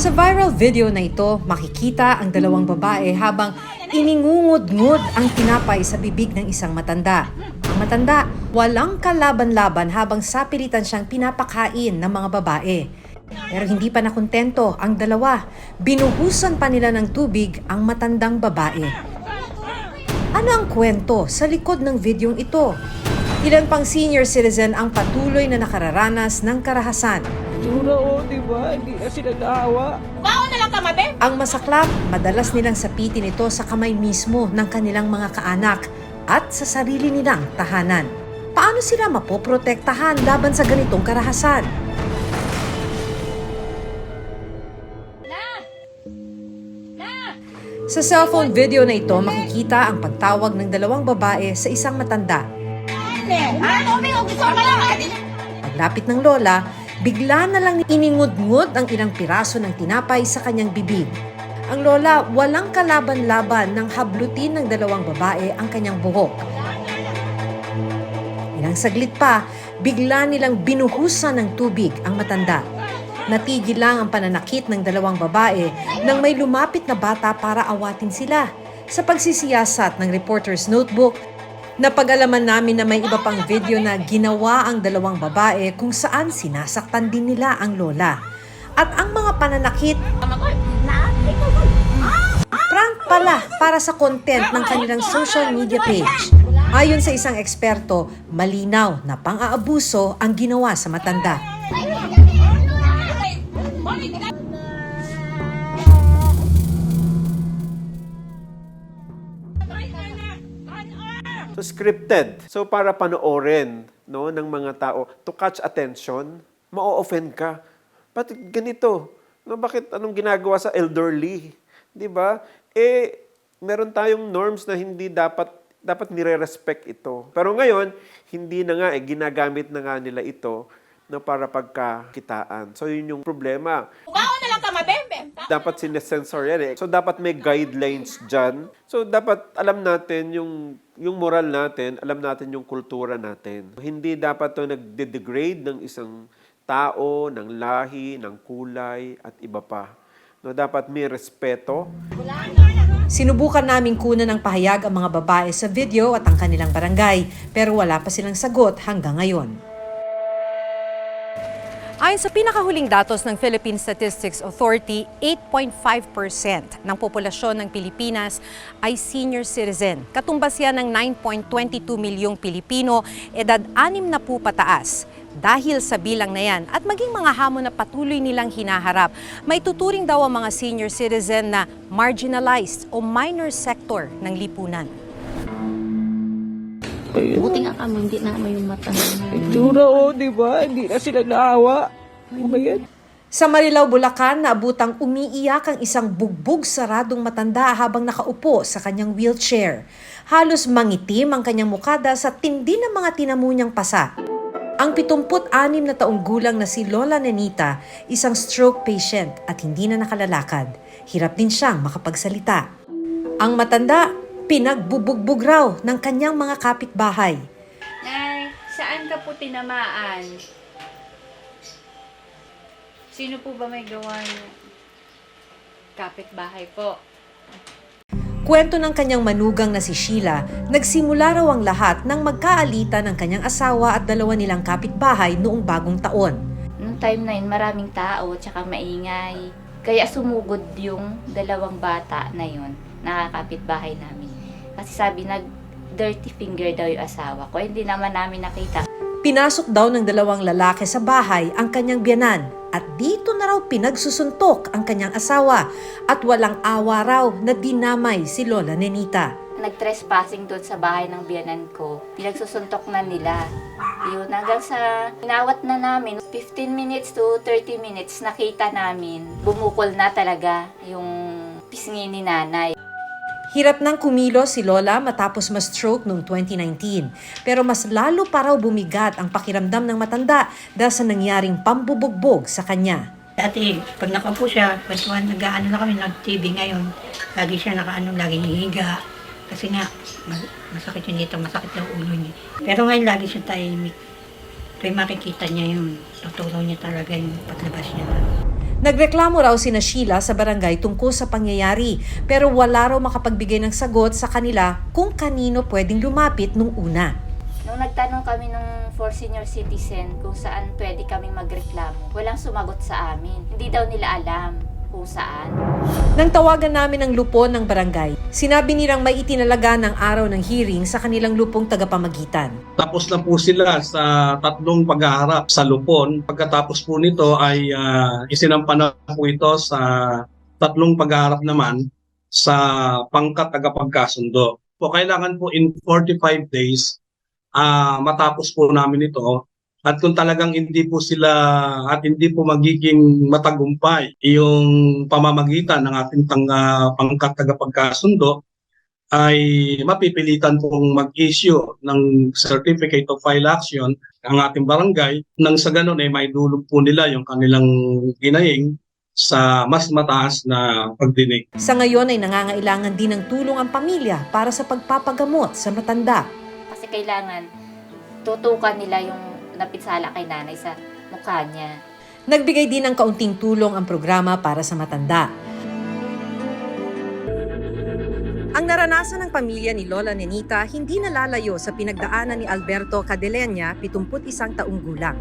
Sa viral video na ito, makikita ang dalawang babae habang iningungod-ngod ang tinapay sa bibig ng isang matanda. Ang matanda, walang kalaban-laban habang sapilitan siyang pinapakain ng mga babae. Pero hindi pa nakontento ang dalawa. Binuhusan pa nila ng tubig ang matandang babae. Ano ang kwento sa likod ng videong ito? Ilan pang senior citizen ang patuloy na nakararanas ng karahasan. Tsura o, di ba? Hindi na sila naawa. Bao na lang ka, mabe! Ang masaklap, madalas nilang sapitin ito sa kamay mismo ng kanilang mga kaanak at sa sarili nilang tahanan. Paano sila mapoprotektahan laban sa ganitong karahasan? Sa cellphone video na ito, makikita ang pagtawag ng dalawang babae sa isang matanda. Ha? Umi, o gusto mo lang! Paglapit ng lola, bigla na lang iningud-ngud ang ilang piraso ng tinapay sa kanyang bibig. Ang lola, walang kalaban-laban ng hablutin ng dalawang babae ang kanyang buhok. Ilang saglit pa, bigla nilang binuhusan ng tubig ang matanda. Natigil lang ang pananakit ng dalawang babae nang may lumapit na bata para awatin sila. Sa pagsisiyasat ng reporter's notebook, napag-alaman namin na may iba pang video na ginawa ang dalawang babae kung saan sinasaktan din nila ang lola. At ang mga pananakit, prank pala para sa content ng kanilang social media page. Ayon sa isang eksperto, malinaw na pang-aabuso ang ginawa sa matanda. Scripted. So para panoorin no ng mga tao to catch attention, ma-offend ka. Bakit ganito? No, bakit anong ginagawa sa elderly? 'Di ba? Eh meron tayong norms na hindi dapat dapat nire-respect ito. Pero ngayon, hindi na nga eh ginagamit na nga nila ito na para pagkakitaan. So yun yung problema Bao na lang ka, mabe! dapat sinesensor yan eh. So, dapat may guidelines dyan. So, dapat alam natin yung, yung moral natin, alam natin yung kultura natin. Hindi dapat to nagde-degrade ng isang tao, ng lahi, ng kulay, at iba pa. No, dapat may respeto. Sinubukan naming kunan ng pahayag ang mga babae sa video at ang kanilang barangay, pero wala pa silang sagot hanggang ngayon. Ayon sa pinakahuling datos ng Philippine Statistics Authority, 8.5% ng populasyon ng Pilipinas ay senior citizen. Katumbas yan ng 9.22 milyong Pilipino, edad 6 na po pataas. Dahil sa bilang na yan at maging mga hamon na patuloy nilang hinaharap, may tuturing daw ang mga senior citizen na marginalized o minor sector ng lipunan. Buti nga kamo, hindi na yung mata mo. Tsura o, di ba? Hindi na sila naawa. Ano ba yan? Sa Marilao, Bulacan, naabutang umiiyak ang isang bugbog saradong matanda habang nakaupo sa kanyang wheelchair. Halos mangitim ang kanyang mukada sa tindi ng mga tinamu niyang pasa. Ang 76 na taong gulang na si Lola Nenita, isang stroke patient at hindi na nakalalakad. Hirap din siyang makapagsalita. Ang matanda, pinagbubugbog raw ng kanyang mga kapitbahay. Nay, saan ka po tinamaan? Sino po ba may gawa niyo? Kapitbahay po. Kwento ng kanyang manugang na si Sheila, nagsimula raw ang lahat ng magkaalita ng kanyang asawa at dalawa nilang kapitbahay noong bagong taon. Nung time na yun, maraming tao, tsaka maingay. Kaya sumugod yung dalawang bata na yun, nakakapit bahay namin. Kasi sabi, nag dirty finger daw yung asawa ko. Hindi naman namin nakita. Pinasok daw ng dalawang lalaki sa bahay ang kanyang biyanan at dito na raw pinagsusuntok ang kanyang asawa at walang awa raw na dinamay si Lola Nenita. Nag-trespassing doon sa bahay ng biyanan ko. Pinagsusuntok na nila. Yun, hanggang sa inawat na namin, 15 minutes to 30 minutes, nakita namin, bumukol na talaga yung pisngi ni nanay. Hirap nang kumilos si Lola matapos ma-stroke noong 2019. Pero mas lalo pa raw bumigat ang pakiramdam ng matanda dahil sa nangyaring pambubugbog sa kanya. Dati, pag nakaupo siya, kwentuhan, nag-ano na kami, nag-TV ngayon. Lagi siya nakaano, lagi hihiga. Kasi nga, mas- masakit yun dito, masakit ang ulo niya. Pero ngayon lagi siya tahimik. Kaya makikita niya yun. Tuturo niya talaga yung paglabas niya. Nagreklamo raw sina Sheila sa barangay tungkol sa pangyayari pero wala raw makapagbigay ng sagot sa kanila kung kanino pwedeng lumapit nung una. Nung nagtanong kami ng for senior citizen kung saan pwede kaming magreklamo, walang sumagot sa amin. Hindi daw nila alam kung saan. Nang tawagan namin ang lupon ng barangay, sinabi nilang may itinalaga ng araw ng hearing sa kanilang lupong tagapamagitan. Tapos na po sila sa tatlong paghaharap sa Lupon. Pagkatapos po nito ay uh, isinampa na po ito sa tatlong paghaharap naman sa pangkat tagapagkasundo. Po kailangan po in 45 days ah matapos po namin ito at kung talagang hindi po sila at hindi po magiging matagumpay yung pamamagitan ng ating tang, ah, pangkat tagapagkasundo ay mapipilitan pong mag-issue ng Certificate of File Action ang ating barangay nang sa ganun ay may dulog po nila yung kanilang ginahing sa mas mataas na pagdinig. Sa ngayon ay nangangailangan din ng tulong ang pamilya para sa pagpapagamot sa matanda. Kasi kailangan tutukan nila yung napinsala kay nanay sa mukha niya. Nagbigay din ng kaunting tulong ang programa para sa matanda. Ang naranasan ng pamilya ni Lola Nenita hindi nalalayo sa pinagdaanan ni Alberto Cadelenya, 71 taong gulang.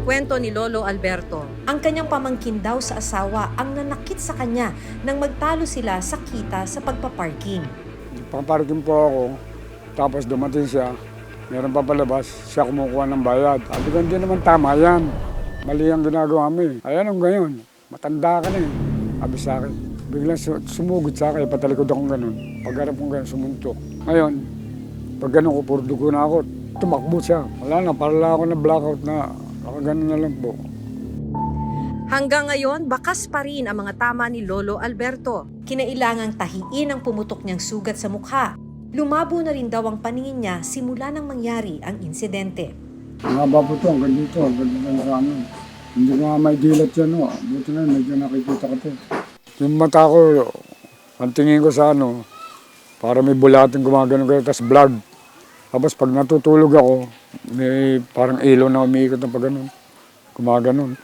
Kwento ni Lolo Alberto, ang kanyang pamangkin daw sa asawa ang nanakit sa kanya nang magtalo sila sa kita sa pagpaparking. Paparking po ako, tapos dumating siya, meron pa palabas, siya kumukuha ng bayad. Sabi ko, hindi naman tama yan. Mali ang ginagawa mo eh. Ayan ang gayon, matanda ka na eh. Sabi sa akin, biglang su- sumugod sa akin, patalikod akong ganun. Pagharap kong ganun, sumuntok. Ngayon, pag ganun ko, puro dugo na ako, tumakbo siya. Wala na, parala ako na blackout na, nakaganon na lang po. Hanggang ngayon, bakas pa rin ang mga tama ni Lolo Alberto. Kinailangang tahiin ang pumutok niyang sugat sa mukha. Lumabo na rin daw ang paningin niya simula nang mangyari ang insidente. Ang haba po ito, hanggang dito, na sa amin. Hindi ko nga may dilat yan, no. Buti na, medyo nakikita ko to. Yung mata ko, ang tingin ko sa ano, para may bulating gumagano kayo, tapos blood. Tapos pag natutulog ako, may parang ilaw na umiikot ng pag ganun. Gumaganon.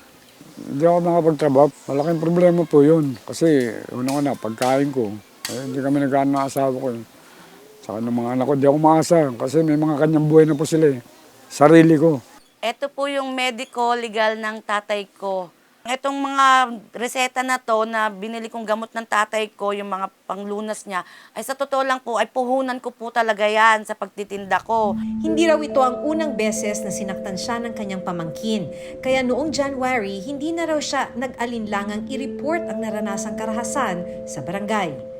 Hindi ako makapagtrabaho. Malaking problema po yun. Kasi, una ko na, pagkain ko. Eh, hindi kami nagkaan ng asawa ko. Saka ng mga anak ko, di ako maasa. Kasi may mga kanyang buhay na po sila eh. Sarili ko. Ito po yung medico legal ng tatay ko. Itong mga reseta na to na binili kong gamot ng tatay ko, yung mga panglunas niya, ay sa totoo lang po, ay puhunan ko po talaga yan sa pagtitinda ko. Hindi raw ito ang unang beses na sinaktan siya ng kanyang pamangkin. Kaya noong January, hindi na raw siya nag-alinlangang i-report ang naranasang karahasan sa barangay.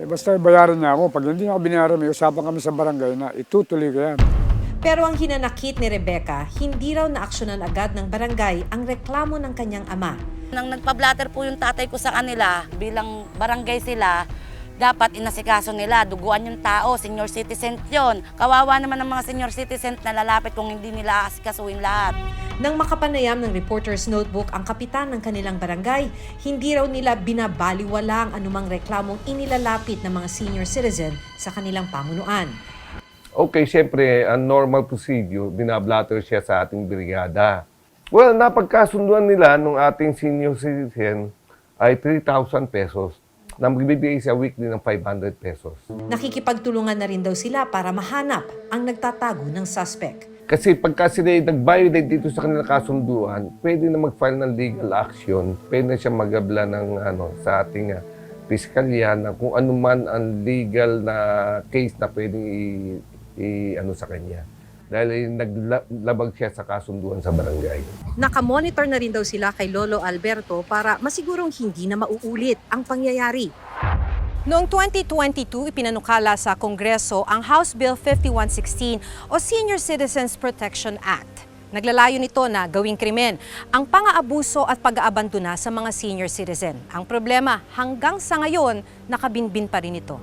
Eh, basta bayaran niya ako. Pag hindi niya ako binayaran, may usapan kami sa barangay na itutuloy ko yan. Pero ang hinanakit ni Rebecca, hindi raw naaksyonan agad ng barangay ang reklamo ng kanyang ama. Nang nagpa-blatter po yung tatay ko sa kanila, bilang barangay sila, dapat inasikaso nila, duguan yung tao, senior citizen yon. Kawawa naman ng mga senior citizen na lalapit kung hindi nila asikasuhin lahat. Nang makapanayam ng reporter's notebook ang kapitan ng kanilang barangay, hindi raw nila binabaliwala ang anumang reklamong inilalapit ng mga senior citizen sa kanilang pamunuan. Okay, siyempre, ang normal procedure, binablatter siya sa ating brigada. Well, napagkasunduan nila nung ating senior citizen ay 3,000 pesos na magbibigay siya weekly ng 500 pesos. Nakikipagtulungan na rin daw sila para mahanap ang nagtatago ng suspect. Kasi pagka sila nag-violate dito sa kanilang kasunduan, pwede na mag-file ng legal action, pwede na siya magabla ng ano, sa ating uh, piskalya na kung ano man ang legal na case na pwedeng i, i- ano sa kanya. Dahil naglabag siya sa kasunduan sa barangay. Nakamonitor na rin daw sila kay Lolo Alberto para masigurong hindi na mauulit ang pangyayari. Noong 2022, ipinanukala sa Kongreso ang House Bill 5116 o Senior Citizens Protection Act. Naglalayo nito na gawing krimen ang pang-aabuso at pag-aabandona sa mga senior citizen. Ang problema, hanggang sa ngayon, nakabinbin pa rin ito.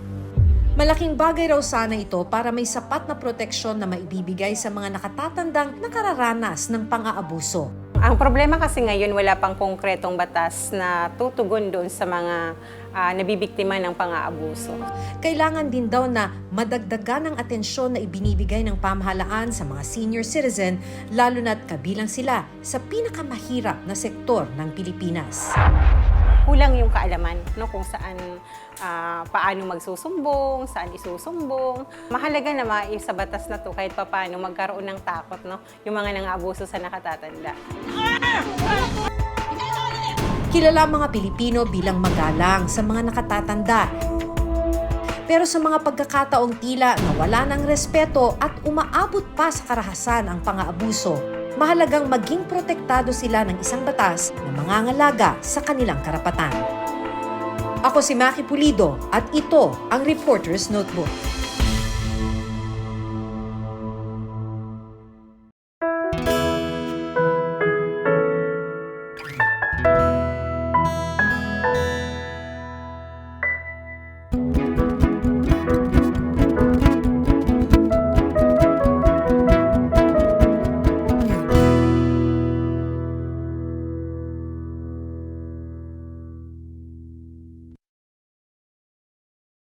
Malaking bagay raw sana ito para may sapat na proteksyon na maibibigay sa mga nakatatandang nakararanas ng pang-aabuso. Ang problema kasi ngayon wala pang konkretong batas na tutugon doon sa mga ah, nabibiktima ng pang-aabuso. Kailangan din daw na madagdagan ng atensyon na ibinibigay ng pamahalaan sa mga senior citizen lalo na't kabilang sila sa pinakamahirap na sektor ng Pilipinas. Kulang yung kaalaman no kung saan ah, paano magsusumbong, saan isusumbong. Mahalaga na mais sa batas na to kahit papaano magkaroon ng takot no yung mga nang-aabuso sa nakatatanda. Kilala mga Pilipino bilang magalang sa mga nakatatanda. Pero sa mga pagkakataong tila nawala ng respeto at umaabot pa sa karahasan ang pang-aabuso, mahalagang maging protektado sila ng isang batas na mangangalaga sa kanilang karapatan. Ako si Maki Pulido at ito ang Reporter's Notebook.